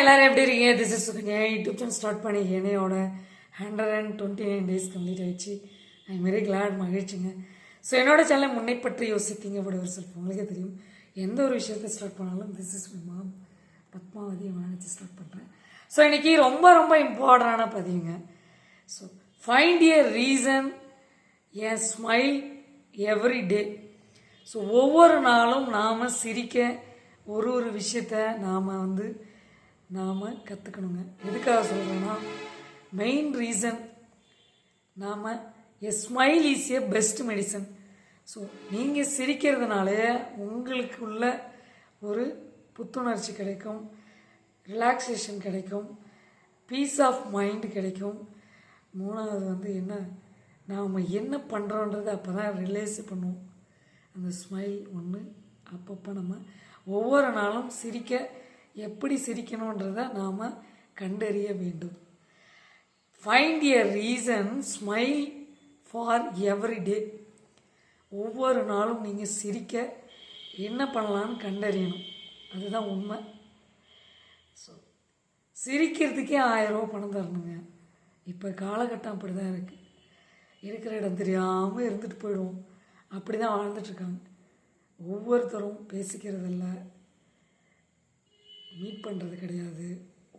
எல்லாரும் எப்படி இருக்கீங்க? This is Sukanya. YouTube channel start பண்ணி என்னையோட hundred and twenty nine days complete ஆயிடுச்சு. ஐ வெரி கிளாட் மகிழ்ச்சிங்க. ஸோ என்னோட சேனலை முன்னை பற்றி யோசித்தீங்க அப்படி ஒரு செல்ஃப் உங்களுக்கே தெரியும். எந்த ஒரு விஷயத்தை ஸ்டார்ட் பண்ணாலும் this is my mom Padmavathi நினச்சி ஸ்டார்ட் பண்ணுறேன் ஸோ இன்றைக்கி ரொம்ப ரொம்ப இம்பார்ட்டண்டான பதிவுங்க. So find your reason a smile every day so ஒவ்வொரு நாளும் நாம் சிரிக்க ஒரு ஒரு விஷயத்த நாம் வந்து நாம் கற்றுக்கணுங்க எதுக்காக சொல்கிறேன்னா மெயின் ரீசன் நாம் a smile is a best medicine so நீங்கள் சிரிக்கிறதுனாலே உங்களுக்குள்ள ஒரு புத்துணர்ச்சி கிடைக்கும் ரிலாக்ஸேஷன் கிடைக்கும் பீஸ் ஆஃப் மைண்டு கிடைக்கும். மூணாவது வந்து என்ன? நாம் என்ன பண்ணுறோன்றது அப்போ தான் ரிலேஸ் பண்ணுவோம். அந்த ஸ்மைல் ஒன்று அப்பப்போ நம்ம ஒவ்வொரு நாளும் சிரிக்க எப்படி சிரிக்கணுன்றதை நாம் கண்டறிய வேண்டும். Find a reason smile for every day ஒவ்வொரு நாளும் நீங்கள் சிரிக்க என்ன பண்ணலான்னு கண்டறியணும். அதுதான் உண்மை. ஸோ சிரிக்கிறதுக்கே ஆயிரம் ரூபா பணம் தரணுங்க. இப்போ காலகட்டம் அப்படி தான் இருக்குது இருக்கிற இடம் தெரியாமல் இருந்துட்டு போயிடுவோம். அப்படி தான் வாழ்ந்துட்டுருக்காங்க ஒவ்வொருத்தரும் பேசிக்கிறதில்ல. மீட் பண்ணுறது கிடையாது.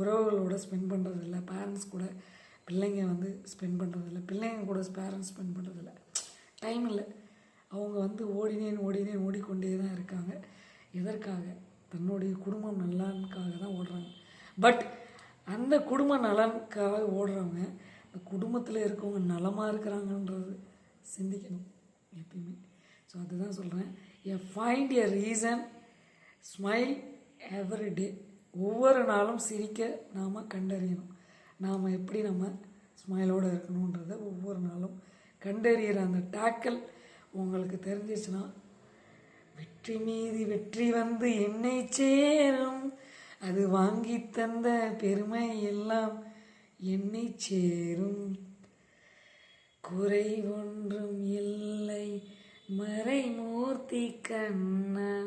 உறவுகளோட ஸ்பெண்ட் பண்ணுறதில்ல பேரண்ட்ஸ் கூட பிள்ளைங்க வந்து ஸ்பெண்ட் பண்ணுறதில்ல பிள்ளைங்க கூட பேரண்ட்ஸ் ஸ்பெண்ட் பண்ணுறதில்ல டைம் இல்லை. அவங்க வந்து ஓடினேன் ஓடினேன் ஓடிக்கொண்டே தான் இருக்காங்க. எதற்காக? தன்னுடைய குடும்பம் நலனுக்காக தான் ஓடுறாங்க. பட் அந்த குடும்ப நலனுக்காக ஓடுறவங்க அந்த குடும்பத்தில் இருக்கவங்க நலமாக இருக்கிறாங்கன்றது சிந்திக்கணும் எப்பயுமே. ஸோ அதுதான் சொல்கிறேன் a find a reason smile everyday ஒவ்வொரு நாளும் சிரிக்க நாம் கண்டறியணும். நாம் எப்படி நம்ம ஸ்மைலோடு இருக்கணுன்றதை ஒவ்வொரு நாளும் கண்டறியிற அந்த டேக்கல் உங்களுக்கு தெரிஞ்சிச்சுன்னா வெற்றி மீதி வெற்றி வந்து என்னை சேரும். அது வாங்கி தந்த பெருமை எல்லாம் என்னை சேரும். குறை ஒன்றும் இல்லை. மறைமூர்த்தி கண்ணா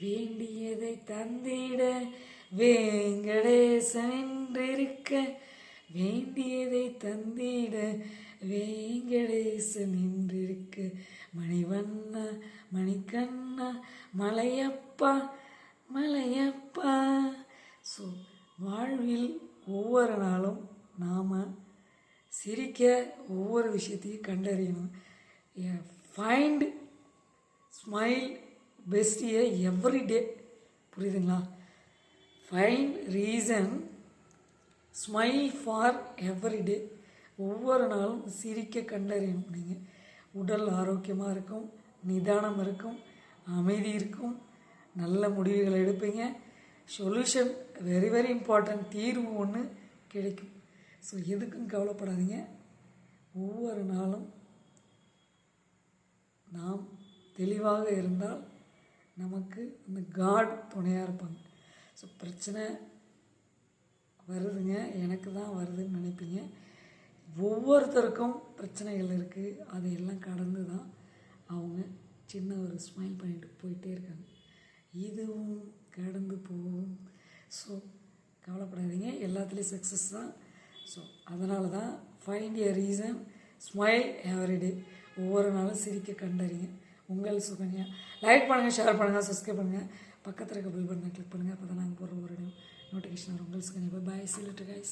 வேண்டியதை தந்திட வேங்கடேசன் என்றிருக்க வேண்டியதை தந்திட வேங்கடேசன் என்றிருக்க மணிவண்ணா மணிக்கண்ணா மலையப்பா மலையப்பா. ஸோ வாழ்வில் ஒவ்வொரு நாளும் நாம் சிரிக்க ஒவ்வொரு விஷயத்தையும் கண்டறியணும். ஃபைண்ட் ஸ்மைல் பெஸ்டியை எவ்ரி டே புரியுதுங்களா? Find reason smile for every day ஒவ்வொரு நாளும் சிரிக்க கண்டறியணும் நீங்கள் உடல் ஆரோக்கியமாக இருக்கும் நிதானம் இருக்கும் அமைதி இருக்கும். நல்ல முடிவுகளை எடுப்பீங்க. சொல்யூஷன் வெரி வெரி இம்பார்ட்டன்ட் தீர்வு ஒன்று கிடைக்கும். ஸோ எதுக்கும் கவலைப்படாதீங்க. ஒவ்வொரு நாளும் நாம் தெளிவாக இருந்தால் நமக்கு அந்த காட் துணையாக இருப்பாங்க. ஸோ பிரச்சனை வருதுங்க. எனக்கு தான் வருதுன்னு நினைப்பீங்க. ஒவ்வொருத்தருக்கும் பிரச்சனைகள் இருக்குது அதையெல்லாம் கடந்து தான் அவங்க சின்ன ஒரு ஸ்மைல் பண்ணிட்டு போயிட்டே இருக்காங்க. இதுவும் கடந்து போகும். ஸோ கவலைப்படாதீங்க. எல்லாத்துலேயும் சக்ஸஸ் தான். ஸோ அதனால தான் find a reason smile everyday ஒவ்வொரு நாளும் சிரிக்க கண்டறிங்க. உங்கள் சுகன்யா. லைக் பண்ணுங்கள் ஷேர் பண்ணுங்கள் சப்ஸ்கிரைப் பண்ணுங்கள் பக்கத்தில் இருக்க பில் பட்டனை கிளிக் பண்ணுங்கள் அப்போ தான் நாங்கள் போடுற ஒரு நோட்டிஃபிகேஷன் வரும். உங்கள் சுகன்யா. பாய் சீலட்டு கைஸ்